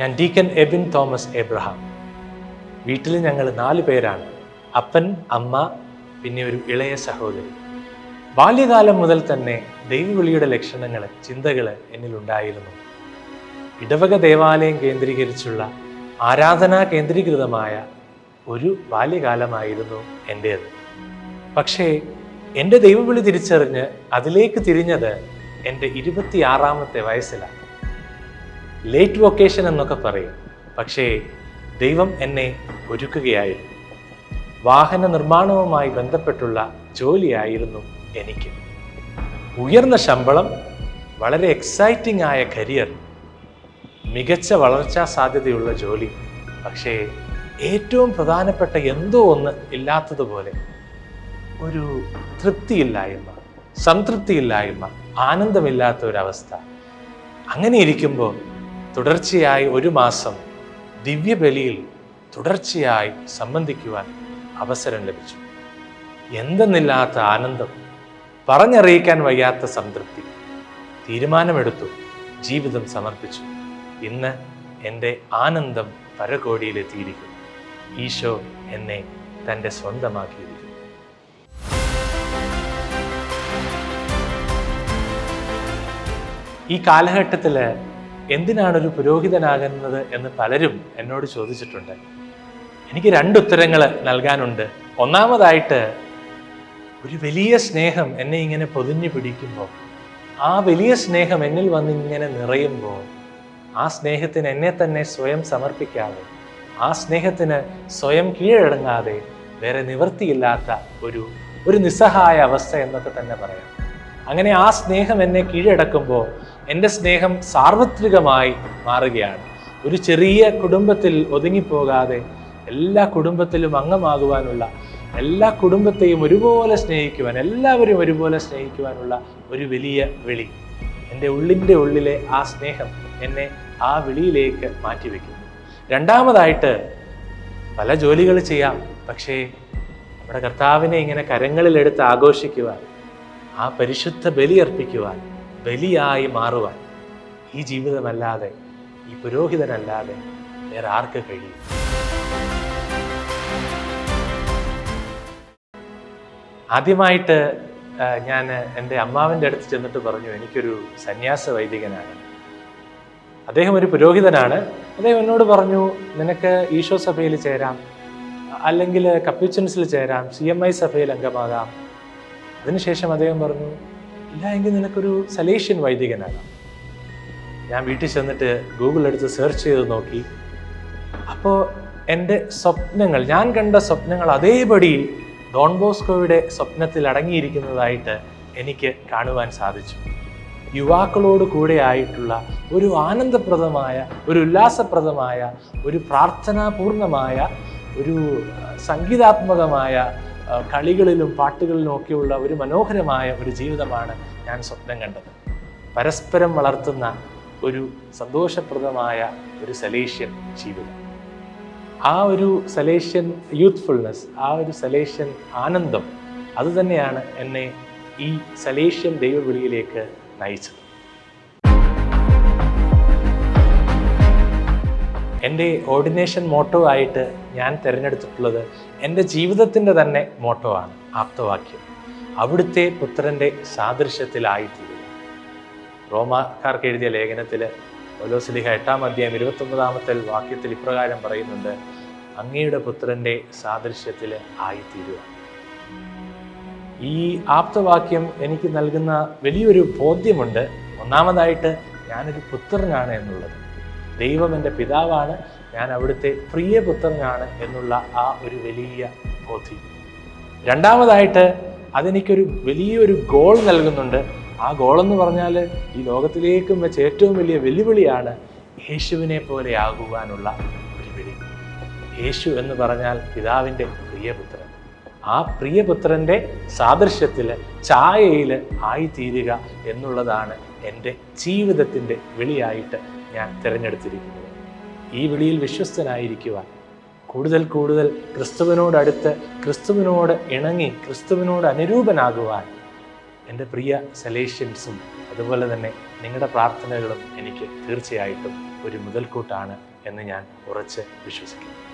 ഞാൻ deacon Ebin Thomas Abraham വീട്ടിൽ ഞങ്ങൾ നാല് പേരാണ്. അപ്പൻ അമ്മ പിന്നെ ഒരു ഇളയ സഹോദരി. ബാല്യകാലം മുതൽ തന്നെ ദൈവവിളിയുടെ ലക്ഷണങ്ങൾ ചിന്തകൾ എന്നിലുണ്ടായിരുന്നു ഇടവക ദേവാലയം കേന്ദ്രീകരിച്ചുള്ള ആരാധനാ കേന്ദ്രീകൃതമായ ഒരു ബാല്യകാലമായിരുന്നു എന്റേത് പക്ഷേ എന്റെ ദൈവവിളി തിരിച്ചറിഞ്ഞ് അതിലേക്ക് തിരിഞ്ഞത് എന്റെ ഇരുപത്തിയാറാമത്തെ വയസ്സിലാണ്. ലേറ്റ് വൊക്കേഷൻ എന്നൊക്കെ പറയും. പക്ഷേ ദൈവം എന്നെ ഒരുക്കുകയായിരുന്നു. വാഹന നിർമ്മാണവുമായി ബന്ധപ്പെട്ടുള്ള ജോലിയായിരുന്നു എനിക്ക്. ഉയർന്ന ശമ്പളം വളരെ എക്സൈറ്റിംഗ് ആയ കരിയർ മികച്ച വളർച്ചാ സാധ്യതയുള്ള ജോലി പക്ഷേ ഏറ്റവും പ്രധാനപ്പെട്ട എന്തോ ഒന്ന് ഇല്ലാത്തതുപോലെ ഒരു തൃപ്തിയില്ലായ്മ സംതൃപ്തിയില്ലായ്മ ആനന്ദമില്ലാത്ത ഒരവസ്ഥ അങ്ങനെ ഇരിക്കുമ്പോൾ തുടർച്ചയായി ഒരു മാസം ദിവ്യബലിയിൽ തുടർച്ചയായി സംബന്ധിക്കുവാൻ അവസരം ലഭിച്ചു. എന്തെന്നില്ലാത്ത ആനന്ദം പറഞ്ഞറിയിക്കാൻ വയ്യാത്ത സംതൃപ്തി തീരുമാനമെടുത്തു ജീവിതം സമർപ്പിച്ചു. ഇന്ന് എന്റെ ആനന്ദം പരകോടിയിലെത്തിയിരിക്കുന്നു ഈശോ എന്നെ തന്റെ സ്വന്തമാക്കിയിരിക്കുന്നു. ഈ കാലഘട്ടത്തിൽ എന്തിനാണ് ഒരു പുരോഹിതനാകുന്നത് എന്ന് പലരും എന്നോട് ചോദിച്ചിട്ടുണ്ട്. എനിക്ക് രണ്ട് ഉത്തരങ്ങൾ നൽകാനുണ്ട്. ഒന്നാമതായിട്ട് ഒരു വലിയ സ്നേഹം എന്നെ ഇങ്ങനെ പൊതിഞ്ഞു പിടിക്കുമ്പോൾ ആ വലിയ സ്നേഹം എന്നിൽ വന്ന് ഇങ്ങനെ നിറയുമ്പോൾ ആ സ്നേഹത്തിന് എന്നെ തന്നെ സ്വയം സമർപ്പിക്കാതെ ആ സ്നേഹത്തിന് സ്വയം കീഴടങ്ങാതെ വേറെ നിവൃത്തിയില്ലാത്ത ഒരു ഒരു നിസ്സഹായ അവസ്ഥ എന്നൊക്കെ തന്നെ പറയാം. അങ്ങനെ ആ സ്നേഹം എന്നെ കീഴടക്കുമ്പോൾ എന്റെ സ്നേഹം സാർവത്രികമായി മാറുകയാണ്. ഒരു ചെറിയ കുടുംബത്തിൽ ഒതുങ്ങിപ്പോകാതെ എല്ലാ കുടുംബത്തിലും അംഗമാകുവാനുള്ള എല്ലാ കുടുംബത്തെയും ഒരുപോലെ സ്നേഹിക്കുവാൻ എല്ലാവരും ഒരുപോലെ സ്നേഹിക്കുവാനുള്ള ഒരു വലിയ വിളി. എന്റെ ഉള്ളിന്റെ ഉള്ളിലെ ആ സ്നേഹം എന്നെ ആ വിളിയിലേക്ക് മാറ്റിവെക്കുന്നു. രണ്ടാമതായിട്ട് പല ജോലികൾ ചെയ്യാം പക്ഷേ നമ്മുടെ കർത്താവിനെ ഇങ്ങനെ കരങ്ങളിലെടുത്ത് ആഘോഷിക്കുവാൻ ആ പരിശുദ്ധ ബലി അർപ്പിക്കുവാൻ ബലിയായി മാറുവാൻ. ഈ ജീവിതമല്ലാതെ ഈ പുരോഹിതനല്ലാതെ വേറെ ആർക്ക് കഴിയും? ആദ്യമായിട്ട് ഞാൻ എന്റെ അമ്മാവിന്റെ അടുത്ത് ചെന്നിട്ട് പറഞ്ഞു എനിക്കൊരു സന്യാസ വൈദികനാണ്. അദ്ദേഹം ഒരു പുരോഹിതനാണ്. അദ്ദേഹം എന്നോട് പറഞ്ഞു നിനക്ക് ഈശോ സഭയിൽ ചേരാം അല്ലെങ്കിൽ കപ്യൂച്ചൻസിൽ ചേരാം സി എം ഐ സഭയിൽ അംഗമാകാം അതിനുശേഷം അദ്ദേഹം പറഞ്ഞു ഇല്ല എങ്കിൽ നിനക്കൊരു സലേഷ്യൻ വൈദികനാകാം. ഞാൻ വീട്ടിൽ ചെന്നിട്ട് ഗൂഗിൾ എടുത്ത് സെർച്ച് ചെയ്ത് നോക്കി. അപ്പോൾ എന്റെ സ്വപ്നങ്ങൾ ഞാൻ കണ്ട സ്വപ്നങ്ങൾ അതേപടി ഡോൺ ബോസ്കോയുടെ സ്വപ്നത്തിൽ അടങ്ങിയിരിക്കുന്നതായിട്ട് എനിക്ക് കാണുവാൻ സാധിച്ചു. യുവാക്കളോട് കൂടെ ആയിട്ടുള്ള ഒരു ആനന്ദപ്രദമായ ഒരു ഉല്ലാസപ്രദമായ ഒരു പ്രാർത്ഥനാപൂർണമായ ഒരു സംഗീതാത്മകമായ കളികളിലും പാട്ടുകളിലും ഒക്കെയുള്ള ഒരു മനോഹരമായ ഒരു ജീവിതമാണ് ഞാൻ സ്വപ്നം കണ്ടത്. പരസ്പരം വളർത്തുന്ന ഒരു സന്തോഷപ്രദമായ ഒരു സലേഷ്യൻ ജീവിതം. ആ ഒരു സലേഷ്യൻ യൂത്ത്ഫുൾനെസ് ആ ഒരു സലേഷ്യൻ ആനന്ദം അതുതന്നെയാണ് എന്നെ ഈ സലേഷ്യൻ ദൈവവിളിയിലേക്ക് നയിച്ചത്. എന്റെ ഓർഡിനേഷൻ മോട്ടോ ആയിട്ട് ഞാൻ തിരഞ്ഞെടുത്തിട്ടുള്ളത് എന്റെ ജീവിതത്തിന്റെ തന്നെ മോട്ടോ ആണ് ആപ്തവാക്യം. അവിടുത്തെ പുത്രന്റെ സാദൃശ്യത്തിലായിത്തീരുക റോമാക്കാർക്ക് എഴുതിയ ലേഖനത്തിൽ ഒലോസ്ലിഹ എട്ടാം അധ്യായം ഇരുപത്തൊമ്പതാമത്തെ വാക്യത്തിൽ ഇപ്രകാരം പറയുന്നുണ്ട് അങ്ങയുടെ പുത്രന്റെ സാദൃശ്യത്തിൽ ആയിത്തീരുക. ഈ ആപ്തവാക്യം എനിക്ക് നൽകുന്ന വലിയൊരു ബോധ്യമുണ്ട്. ഒന്നാമതായിട്ട് ഞാനൊരു പുത്രനാണ് എന്നുള്ളത്. ദൈവം എന്റെ പിതാവാണ് ഞാൻ അവിടുത്തെ പ്രിയപുത്രനാണ് എന്നുള്ള ആ ഒരു വലിയ ബോധ്യം രണ്ടാമതായിട്ട് അതെനിക്കൊരു വലിയൊരു ഗോൾ നൽകുന്നുണ്ട്. ആ ഗോൾ എന്ന് പറഞ്ഞാൽ ഈ ലോകത്തിലേക്കും വെച്ച് ഏറ്റവും വലിയ വെല്ലുവിളിയാണ് യേശുവിനെ പോലെ ആകുവാനുള്ള ഒരു വിളി യേശു എന്ന് പറഞ്ഞാൽ പിതാവിന്റെ പ്രിയപുത്രൻ. ആ പ്രിയപുത്രന്റെ സാദൃശ്യത്തിൽ ഛായയിൽ ആയിത്തീരുക എന്നുള്ളതാണ് എന്റെ ജീവിതത്തിന്റെ വിളിയായിട്ട് ഞാൻ തിരഞ്ഞെടുത്തിരിക്കുന്നത്. ഈ വിളിയിൽ വിശ്വസ്തനായിരിക്കുവാൻ കൂടുതൽ കൂടുതൽ ക്രിസ്തുവിനോടടുത്ത് ക്രിസ്തുവിനോട് ഇണങ്ങി ക്രിസ്തുവിനോട് അനുരൂപനാകുവാൻ എന്റെ പ്രിയ സലേഷ്യൻസും അതുപോലെ തന്നെ നിങ്ങളുടെ പ്രാർത്ഥനകളും എനിക്ക് തീർച്ചയായിട്ടും ഒരു മുതൽക്കൂട്ടാണ് എന്ന് ഞാൻ ഉറച്ച് വിശ്വസിക്കുന്നു.